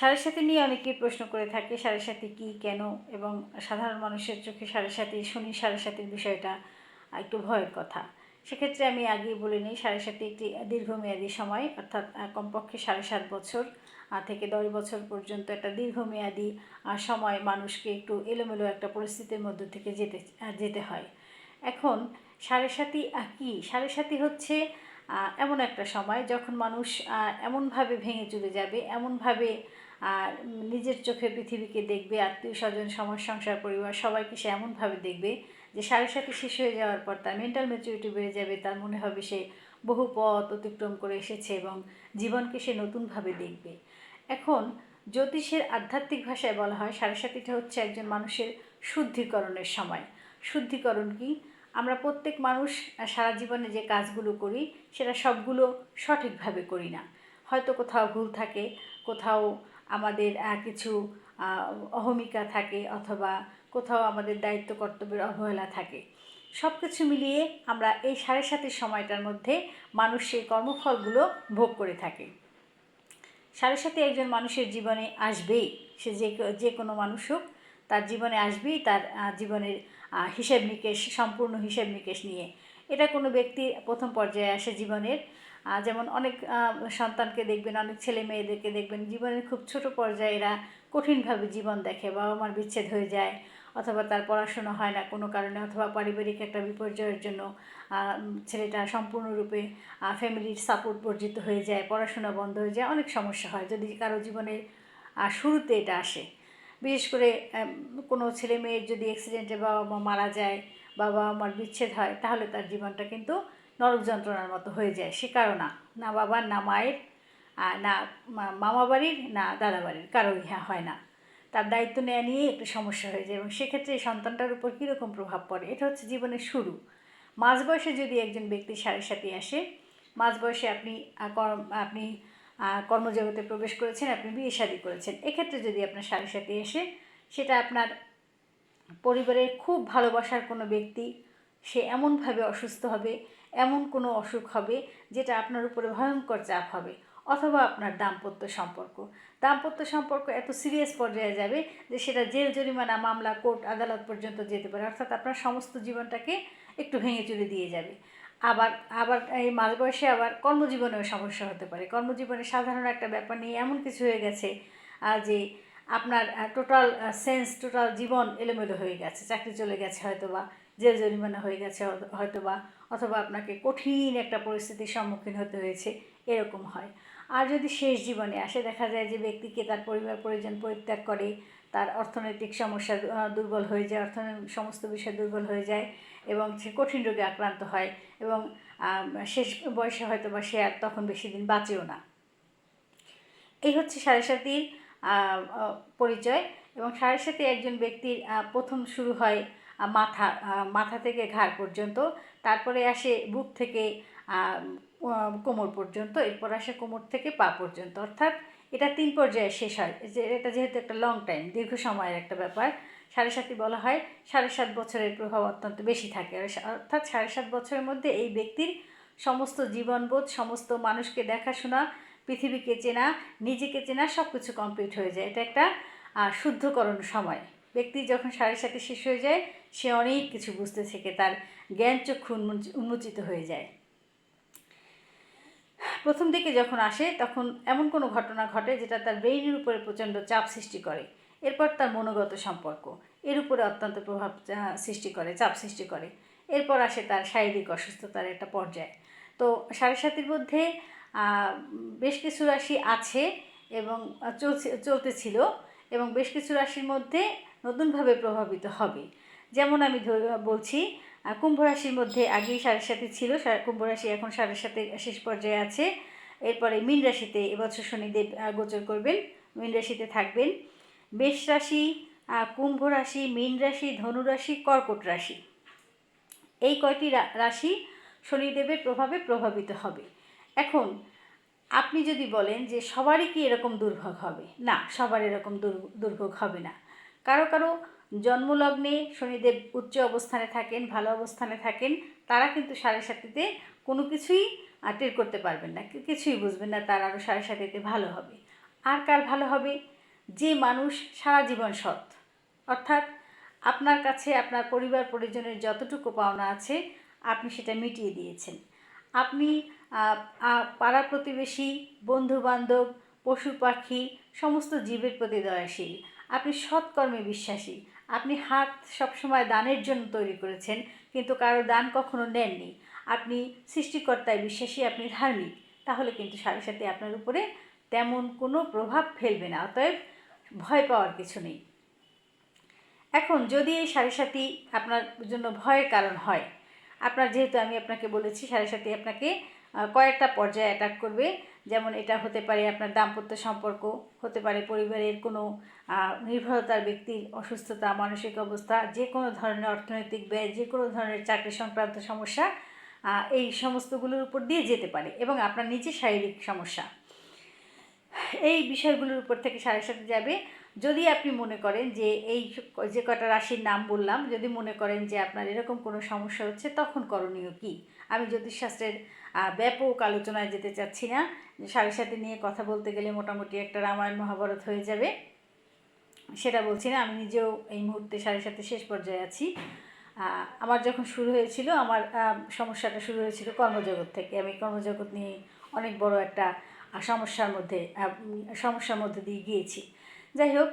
সাড়ে সাথে নিয়ে অনেকেই প্রশ্ন করে থাকে সাড়ে সাথে কী কেন? এবং সাধারণ মানুষের চোখে সাড়ে সাথে শনি সাড়ে সাতের বিষয়টা একটু ভয়ের কথা। সেক্ষেত্রে আমি আগেই বলে নিই সাড়ে সাথে একটি দীর্ঘমেয়াদী সময় অর্থাৎ কমপক্ষে সাড়ে সাত বছর থেকে দশ বছর পর্যন্ত একটা দীর্ঘমেয়াদী সময় মানুষকে একটু এলোমেলো একটা পরিস্থিতির মধ্য থেকে যেতে যেতে হয়। এখন সাড়ে আহ, কী? সাড়ে সাতি হচ্ছে এমন একটা সময় যখন মানুষ এমনভাবে ভেঙে চলে যাবে এমনভাবে আহ, নিজের চোখে পৃথিবীকে দেখবে আত্মীয় স্বজন সমাজ সংসার পরিবার সবাইকে সে এমনভাবে দেখবে যে সাড়ে সাথে শেষ হয়ে যাওয়ার পর তার মেন্টাল ম্যাচুরিটি বেড়ে যাবে তার মনে হবে সে বহু পথ অতিক্রম করে এসেছে এবং জীবনকে সে নতুনভাবে দেখবে। এখন জ্যোতিষের আধ্যাত্মিক ভাষায় বলা হয় সাড়ে সাতিটা হচ্ছে একজন মানুষের শুদ্ধিকরণের সময়। শুদ্ধিকরণ কি? আমরা প্রত্যেক মানুষ সারা জীবনে যে কাজগুলো করি সেটা সবগুলো সঠিকভাবে করি না। হয়তো কোথাও ভুল থাকে কোথাও আমাদের কিছু অহমিকা থাকে অথবা কোথাও আমাদের দায়িত্ব, কর্তব্যের অবহেলা থাকে। সব কিছু মিলিয়ে আমরা এই সাড়ে সাতের সময়টার মধ্যে মানুষ সেই কর্মফলগুলো ভোগ করে থাকে। সাড়ে সাথে একজন মানুষের জীবনে আসবেই, সে যে যে কোনো মানুষ হোক, তার জীবনে আসবেই, তার জীবনের হিসেব নিকেশ, সম্পূর্ণ হিসেব নিকেশ নিয়ে। এটা কোনো ব্যক্তি প্রথম পর্যায়ে আসে জীবনের যেমন অনেক সন্তানকে দেখবেন, অনেক ছেলে মেয়েদেরকে দেখবেন, জীবনের খুব ছোট পর্যায়ে এরা কঠিনভাবে জীবন দেখে, বাবা মার বিচ্ছেদ হয়ে যায়, অথবা তার পড়াশোনা হয় না কোনো কারণে, অথবা পারিবারিক একটা বিপর্যয়ের জন্য ছেলেটা সম্পূর্ণরূপে ফ্যামিলির সাপোর্ট বর্জিত হয়ে যায়, পড়াশোনা বন্ধ হয়ে যায়, অনেক সমস্যা হয় যদি কারও জীবনের শুরুতে এটা আসে। বিশেষ করে কোনো ছেলে মেয়ের যদি অ্যাক্সিডেন্টে বাবা মা মারা যায় বাবা মার বিচ্ছেদ হয়, তাহলে তার জীবনটা কিন্তু নরক যন্ত্রণার মতো হয়ে যায়, সে কারও না। না বাবার, না মায়ের না মামা বাড়ির, না দাদা বাড়ির কারোই হ্যাঁ হয় না। তার দায়িত্ব নেওয়া নিয়ে একটু সমস্যা হয়ে যায়, এবং সেক্ষেত্রে এই সন্তানটার উপর কীরকম প্রভাব পড়ে, এটা হচ্ছে জীবনের শুরু। মাঝ বয়সে যদি একজন ব্যক্তি সাড়ে সাথে আসে, মাঝ বয়সে আপনি আপনি কর্মজগতে প্রবেশ করেছেন, আপনি বিয়ে শাদী করেছেন, এক্ষেত্রে যদি আপনার সাড়ে সাথে এসে, সেটা আপনার পরিবারের খুব ভালোবাসার কোনো ব্যক্তি সে এমনভাবে অসুস্থ হবে, এমন কোনো অসুখ হবে যেটা আপনার উপরে ভয়ঙ্কর চাপ হবে অথবা আপনার দাম্পত্য সম্পর্ক। দাম্পত্য সম্পর্ক এত সিরিয়াস পর্যায়ে যাবে যে সেটা জেল, জরিমানা, মামলা, কোর্ট, আদালত পর্যন্ত যেতে পারে। অর্থাৎ আপনার সমস্ত জীবনটাকে একটু ভেঙে চুরে দিয়ে যাবে। আবার আবার এই মাঝ বয়সে আবার কর্মজীবনেও সমস্যা হতে পারে। কর্মজীবনে সাধারণ একটা ব্যাপার নিয়ে এমন কিছু হয়ে গেছে যে আপনার টোটাল সেন্স টোটাল জীবন এলোমেলো হয়ে গেছে। চাকরি চলে গেছে হয়তো বা জেল জরিমানা হয়ে গেছে, হয়তো বা অথবা আপনাকে কঠিন একটা পরিস্থিতির সম্মুখীন হতে হয়েছে, এরকম হয়। আর যদি শেষ জীবনে আসে, দেখা যায় যে ব্যক্তিকে তার পরিবার পরিজন পরিত্যাগ করে, তার অর্থনৈতিক সমস্যা দুর্বল হয়ে যায় অর্থনৈতিক সমস্ত বিষয় দুর্বল হয়ে যায় এবং সে কঠিন রোগে আক্রান্ত হয় এবং শেষ বয়সে হয়তো বা সে আর তখন বেশি দিন বাঁচেও না। এই হচ্ছে সাড়ে সাতির পরিচয় এবং সাড়ে সাথে একজন ব্যক্তির প্রথম শুরু হয় মাথা মাথা থেকে ঘাড় পর্যন্ত, তারপরে আসে বুক থেকে কোমর পর্যন্ত, এরপর আসে কোমর থেকে পা পর্যন্ত। অর্থাৎ এটা তিন পর্যায়ে শেষ হয়। যে এটা যেহেতু একটা লং টাইম দীর্ঘ সময়ের একটা ব্যাপার, সাড়ে সাতই বলা হয়, সাড়ে সাত বছরের প্রভাব অত্যন্ত বেশি থাকে। অর্থাৎ সাড়ে সাত বছরের মধ্যে এই ব্যক্তির সমস্ত জীবনবোধ, সমস্ত মানুষকে দেখাশোনা, পৃথিবীকে চেনা, নিজেকে চেনা সব কিছু কমপ্লিট হয়ে যায়। এটা একটা শুদ্ধকরণ সময়। ব্যক্তি যখন সাড়ে সাথে শেষ হয়ে যায় সে অনেক কিছু বুঝতে শেখে, তার জ্ঞান চক্ষু উন্মোচিত হয়ে যায়। প্রথম দিকে যখন আসে, তখন এমন কোনো ঘটনা ঘটে যেটা তার ব্রেইনের উপরে প্রচণ্ড চাপ সৃষ্টি করে। এরপর তার মনোগত সম্পর্ক, এর উপরে অত্যন্ত প্রভাব সৃষ্টি করে, চাপ সৃষ্টি করে। এরপর আসে তার শারীরিক অসুস্থতার একটা পর্যায়। তো সাড়ে সাতির মধ্যে বেশ কিছু রাশি আছে এবং চলছে চলতেছিল এবং বেশ কিছু রাশির মধ্যে নতুনভাবে প্রভাবিত হবে। যেমন আমি বলছি কুম্ভ রাশির মধ্যে আগেই সাড়ে সাথে ছিল কুম্ভ রাশি এখন সাড়ে সাথে শেষ পর্যায়ে আছে। এরপরে মীন রাশিতে এবছর শনিদেব গোচর করবেন, মীন রাশিতে থাকবেন। বেশ রাশি কুম্ভ রাশি, মীন রাশি, ধনু রাশি, কর্কট রাশি। এই কয়টি রাশি শনিদেবের প্রভাবে প্রভাবিত হবে। এখন আপনি যদি বলেন যে সবারই কি এরকম দুর্ভোগ হবে? না, সবার এরকম দুর- দুর্ভোগ হবে না। কারও কারও জন্মলগ্নে শনিদেব উচ্চ অবস্থানে থাকেন, ভালো অবস্থানে থাকেন, তারা কিন্তু সাড়ে সাতিতে কোনো কিছুই টের করতে পারবেন না। কিছুই বুঝবেন না তার আরও সাড়ে সাতিতে ভালো হবে। আর কার ভালো হবে? যে মানুষ সারা জীবন সৎ। অর্থাৎ আপনার কাছে, আপনার পরিবার পরিজনের যতটুকু পাওনা আছে, আপনি সেটা মিটিয়ে দিয়েছেন। আপনি পাড়া প্রতিবেশী বন্ধু বান্ধব পশু পাখি, সমস্ত জীবের প্রতি দয়াশীল। আপনি সৎকর্মে বিশ্বাসী। আপনি হাত সবসময় দানের জন্য তৈরি করেছেন, কিন্তু কারও দান কখনো নেননি। আপনি সৃষ্টিকর্তায় বিশ্বাসী, আপনি ধার্মিক, তাহলে কিন্তু সাথে সাথে আপনার উপরে তেমন কোনো প্রভাব ফেলবে না, অতএব ভয় পাওয়ার কিছু নেই। এখন যদি এই সাড়ে সাথী আপনার জন্য ভয়ের কারণ হয়, আপনার যেহেতু আমি আপনাকে বলেছি সাড়ে সাথী আপনাকে কয়েকটা পর্যায়ে অ্যাটাক করবে, যেমন এটা হতে পারে আপনার দাম্পত্য সম্পর্ক, হতে পারে পরিবারের কোনো নির্ভরতার ব্যক্তির অসুস্থতা, মানসিক অবস্থা, যে কোনো ধরনের অর্থনৈতিক ব্যয়, যে কোনো ধরনের চাকরি সংক্রান্ত সমস্যা এই সমস্তগুলোর উপর দিয়ে যেতে পারে এবং আপনার নিজের শারীরিক সমস্যা। এই বিষয়গুলোর উপর থেকে সাড়ে সাথে যাবে। যদি আপনি মনে করেন যে এই যে কটা রাশির নাম বললাম, যদি মনে করেন যে আপনার এরকম কোনো সমস্যা হচ্ছে, তখন করণীয় কি? আমি জ্যোতিষশাস্ত্রের ব্যাপক আলোচনায় যেতে চাচ্ছি না। সাড়ে সাথে নিয়ে কথা বলতে গেলে মোটামুটি একটা রামায়ণ, মহাভারত হয়ে যাবে। সেটা বলছি না, আমি নিজেও এই মুহূর্তে সাড়ে সাথে শেষ পর্যায়ে আছি। আমার যখন শুরু হয়েছিল, আমার সমস্যাটা শুরু হয়েছিল কর্মজগৎ থেকে। আমি কর্মজগৎ নিয়ে অনেক বড় একটা সমস্যার মধ্যে সমস্যার মধ্যে দিয়ে গিয়েছি। যাই হোক,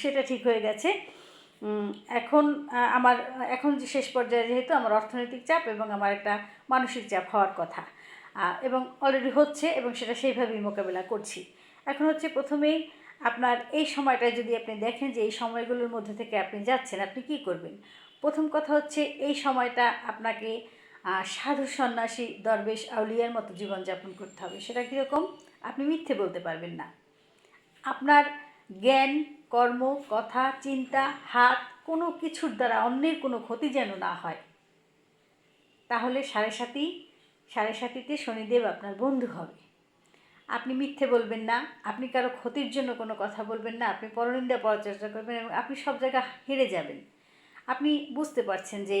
সেটা ঠিক হয়ে গেছে। এখন আমার, এখন যে শেষ পর্যায়ে যেহেতু আমার অর্থনৈতিক চাপ এবং আমার একটা মানসিক চাপ হওয়ার কথা এবং অলরেডি হচ্ছে এবং সেটা সেইভাবেই মোকাবেলা করছি। এখন হচ্ছে প্রথমেই আপনার এই সময়টায় যদি আপনি দেখেন যে এই সময়গুলোর মধ্যে থেকে আপনি যাচ্ছেন, আপনি কি করবেন? প্রথম কথা হচ্ছে এই সময়টা আপনাকে সাধু সন্ন্যাসী দরবেশ আউলিয়ার মতো জীবনযাপন করতে হবে। সেটা কীরকম? আপনি মিথ্যে বলতে পারবেন না। আপনার জ্ঞান, কর্ম, কথা, চিন্তা, হাত কোনো কিছুর দ্বারা অন্যের কোনো ক্ষতি যেন না হয়। তাহলে সাড়ে সাথী সাড়ে সাথীতে শনিদেব আপনার বন্ধু হবে। আপনি মিথ্যে বলবেন না, আপনি কারও ক্ষতির জন্য কোনো কথা বলবেন না, আপনি পরনিন্দা পরচর্চা করবেন এবং আপনি সব জায়গা হেরে যাবেন। আপনি বুঝতে পারছেন যে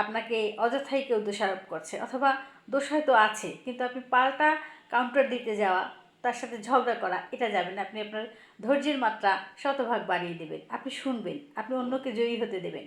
আপনাকে অযথাই কেউ দোষারোপ করছে অথবা দোষ হয়তো আছে, কিন্তু আপনি পাল্টা কাউন্টার দিতে যাওয়া, তার সাথে ঝগড়া করা, এটা যাবেন আপনি আপনার ধৈর্যের মাত্রা শতভাগ বাড়িয়ে দেবেন। আপনি শুনবেন, আপনি অন্যকে জয়ী হতে দেবেন।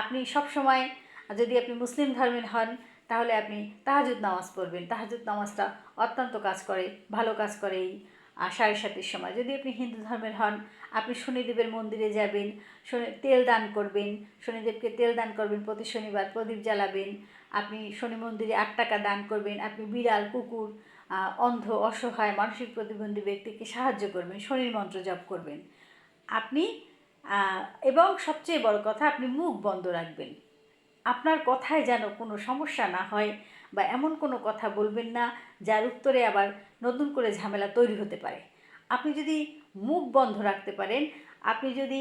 আপনি সব সময় যদি আপনি মুসলিম ধর্মের হন তাহলে আপনি তাহাজুদ নামাজ পড়বেন। তাহাজুদ নামাজটা অত্যন্ত কাজ করে, ভালো কাজ করে এই সাড়ে সাতের সময়। যদি আপনি হিন্দু ধর্মের হন, আপনি শনিদেবের মন্দিরে যাবেন, শনি, তেল দান করবেন, শনিদেবকে তেল দান করবেন, প্রতি শনিবার প্রদীপ জ্বালাবেন, আপনি শনি মন্দিরে আট টাকা দান করবেন, আপনি বিড়াল, কুকুর অন্ধ, অসহায়, মানসিক প্রতিবন্ধী ব্যক্তিকে সাহায্য করবেন, শনির মন্ত্র জপ করবেন। আপনি এবং সবচেয়ে বড় কথা, আপনি মুখ বন্ধ রাখবেন। আপনার কথায় যেন কোনো সমস্যা না হয় বা এমন কোনো কথা বলবেন না যার উত্তরে আবার নতুন করে ঝামেলা তৈরি হতে পারে। আপনি যদি মুখ বন্ধ রাখতে পারেন, আপনি যদি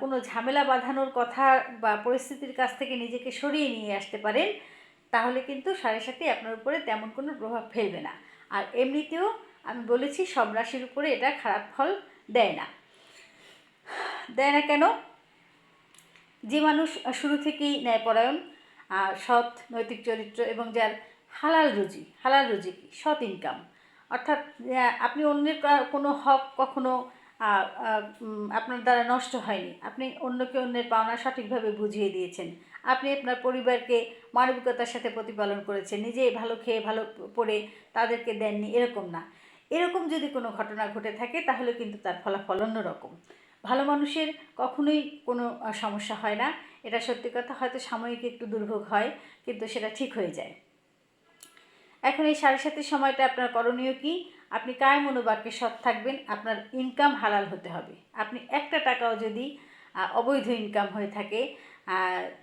কোনো ঝামেলা বাঁধানোর কথা বা পরিস্থিতির কাছ থেকে নিজেকে সরিয়ে নিয়ে আসতে পারেন, তাহলে কিন্তু সাড়ে সাথে আপনার উপরে তেমন কোনো প্রভাব ফেলবে না। আর এমনিতেও আমি বলেছি, সব রাশির উপরে এটা খারাপ ফল দেয় না। দেয় না কেন? যে মানুষ শুরু থেকেই ন্যায়পরায়ণ সৎ নৈতিক চরিত্র এবং যার হালাল রুজি হালাল রুজি কি? সৎ ইনকাম অর্থাৎ আপনি অন্যের কোনো হক কখনো আপনার দ্বারা নষ্ট হয়নি। আপনি অন্যকে অন্যের পাওনা সঠিকভাবে বুঝিয়ে দিয়েছেন। আপনি আপনার পরিবারকে মানবিকতার সাথে প্রতিপালন করেছেন। নিজে ভালো খেয়ে ভালো পড়ে তাদেরকে দেননি। এরকম না। এরকম যদি কোনো ঘটনা ঘটে থাকে, তাহলে কিন্তু তার ফলাফল অন্যরকম। ভালো মানুষের কখনোই কোনো সমস্যা হয় না। এটা সত্যি কথা, হয়তো সাময়িক একটু দুর্ভোগ হয়, কিন্তু সেটা ঠিক হয়ে যায়। এখন এই সাড়ে সাতের সময়টা আপনার করণীয় কি? আপনি কায় মনোবাক্যে সৎ থাকবেন, আপনার ইনকাম হালাল হতে হবে। আপনি একটা টাকাও যদি অবৈধ ইনকাম হয়ে থাকে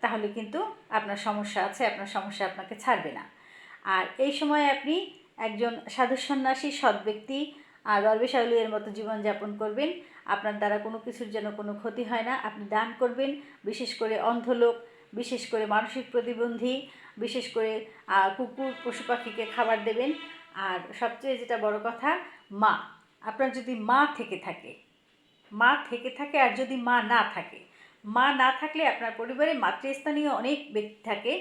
তাহলে কিন্তু আপনার সমস্যা আছে, আপনার সমস্যা আপনাকে ছাড়বে না। আর এই সময় আপনি একজন সাধু সন্ন্যাসী সৎ ব্যক্তি আর দরবেশ আউলিয়ার মতো জীবনযাপন করবেন। আপনার দ্বারা কোনো কিছুর যেন কোনো ক্ষতি হয় না, আপনি দান করবেন। বিশেষ করে অন্ধ লোক বিশেষ করে মানসিক প্রতিবন্ধী, বিশেষ করে কুকুর, পশু পাখিকে খাবার দেবেন। আর সবচেয়ে যেটা বড় কথা, মা। আপনার যদি মা থেকে থাকে, মা থেকে থাকে আর যদি মা না থাকে, মা না থাকলে আপনার পরিবারে মাতৃস্থানীয় অনেক ব্যক্তি থাকে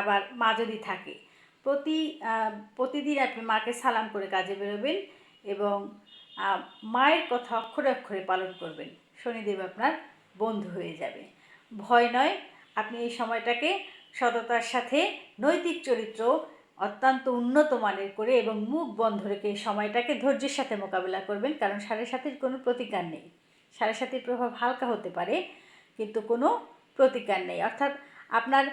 আবার মা যদি থাকে প্রতি প্রতিদিন আপনি মাকে সালাম করে কাজে বেরোবেন এবং মায়ের কথা অক্ষরে অক্ষরে পালন করবেন। শনিদেব আপনার বন্ধু হয়ে যাবে। ভয় নয়, আপনি এই সময়টাকে সততার সাথে, নৈতিক চরিত্র অত্যন্ত উন্নত মানের করে এবং মুখ বন্ধ রেখে এই সময়টাকে ধৈর্যের সাথে মোকাবিলা করবেন, কারণ সাড়ে সাতির কোনো প্রতিকার নেই। সাড়ে সাতির প্রভাব হালকা হতে পারে, কিন্তু কোনো প্রতিকার নেই। অর্থাৎ আপনার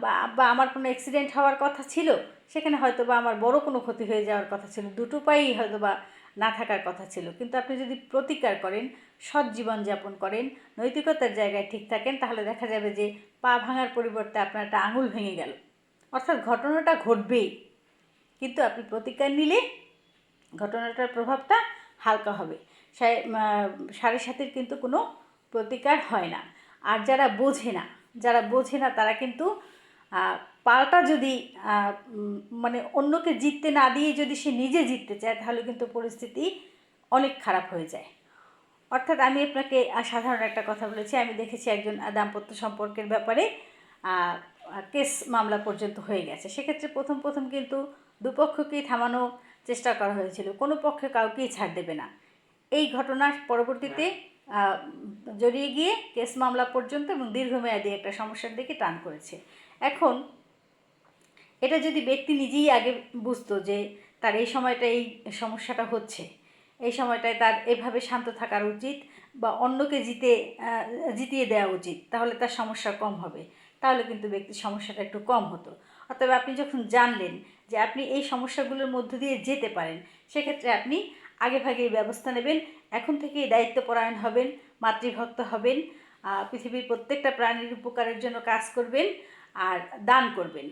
বা- আমার কোনো অ্যাক্সিডেন্ট হওয়ার কথা ছিল, সেখানে হয়তো বা আমার বড় কোনো ক্ষতি হয়ে যাওয়ার কথা ছিল, দুটো পায়েই হয়তো বা না থাকার কথা ছিল। কিন্তু আপনি যদি প্রতিকার করেন, সৎ জীবনযাপন করেন, নৈতিকতার জায়গায় ঠিক থাকেন, তাহলে দেখা যাবে যে পা ভাঙার পরিবর্তে আপনার একটা আঙুল ভেঙে গেল। অর্থাৎ ঘটনাটা ঘটবেই। কিন্তু আপনি প্রতিকার নিলে ঘটনাটার প্রভাবটা হালকা হবে। সাড়ে সাতের কিন্তু কোনো প্রতিকার হয় না। আর যারা বোঝে না যারা বোঝে না, তারা কিন্তু পাল্টা যদি মানে অন্যকে জিততে না দিয়ে যদি সে নিজে জিততে চায়, তাহলে কিন্তু পরিস্থিতি অনেক খারাপ হয়ে যায়। অর্থাৎ আমি আপনাকে সাধারণ একটা কথা বলেছি, আমি দেখেছি একজন দাম্পত্য সম্পর্কের ব্যাপারে কেস মামলা পর্যন্ত হয়ে গেছে। সেক্ষেত্রে প্রথম প্রথম কিন্তু দুপক্ষকেই থামানো চেষ্টা করা হয়েছিল। কোনো পক্ষে কাউকেই ছাড় দেবে না। এই ঘটনার পরবর্তীতে জড়িয়ে গিয়ে কেস মামলা পর্যন্ত এবং দীর্ঘমেয়াদী একটা সমস্যার দিকে টান করেছে। এখন এটা যদি ব্যক্তি নিজেই আগে বুঝতো যে তার এই সময়টা এই সমস্যাটা হচ্ছে, এই সময়টায় তার এভাবে শান্ত থাকার উচিত বা অন্যকে জিতে জিতিয়ে দেওয়া উচিত, তাহলে তার সমস্যা কম হবে। তাহলে কিন্তু ব্যক্তির সমস্যাটা একটু কম হতো। অতএব আপনি যখন জানলেন যে আপনি এই সমস্যাগুলোর মধ্য দিয়ে যেতে পারেন, সেক্ষেত্রে আপনি আগে ভাগে এই ব্যবস্থা নেবেন। এখন থেকেই দায়িত্বপরায়ণ হবেন, মাতৃভক্ত হবেন পৃথিবীর প্রত্যেকটা প্রাণীর উপকারের জন্য কাজ করবেন আর দান করবেন।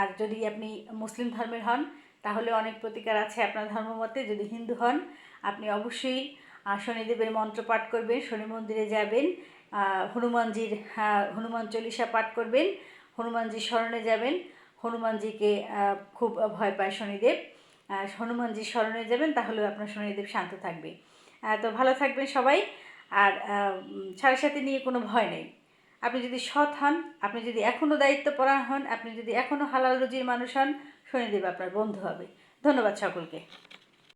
আর যদি আপনি মুসলিম ধর্মের হন, তাহলে অনেক প্রতিকার আছে আপনার ধর্মমতে যদি হিন্দু হন, আপনি অবশ্যই শনিদেবের মন্ত্র পাঠ করবেন, শনি মন্দিরে যাবেন হনুমানজির হনুমান চল্লিশা পাঠ করবেন, হনুমানজির স্মরণে যাবেন হনুমানজিকে খুব ভয় পায় শনিদেব। হনুমানজি স্মরণে যাবেন তাহলে আপনার শনিদেব শান্ত থাকবে। তো ভালো থাকবেন সবাই। আর সাড়ে সাথে নিয়ে কোনো ভয় নেই। আপনি যদি সৎ হন, আপনি যদি এখনও দায়িত্ব দায়িত্বপরায়ণ হন, আপনি যদি এখনও হালাল রুজির মানুষ হন, শনিদেব আপনার বন্ধু হবে। ধন্যবাদ সকলকে।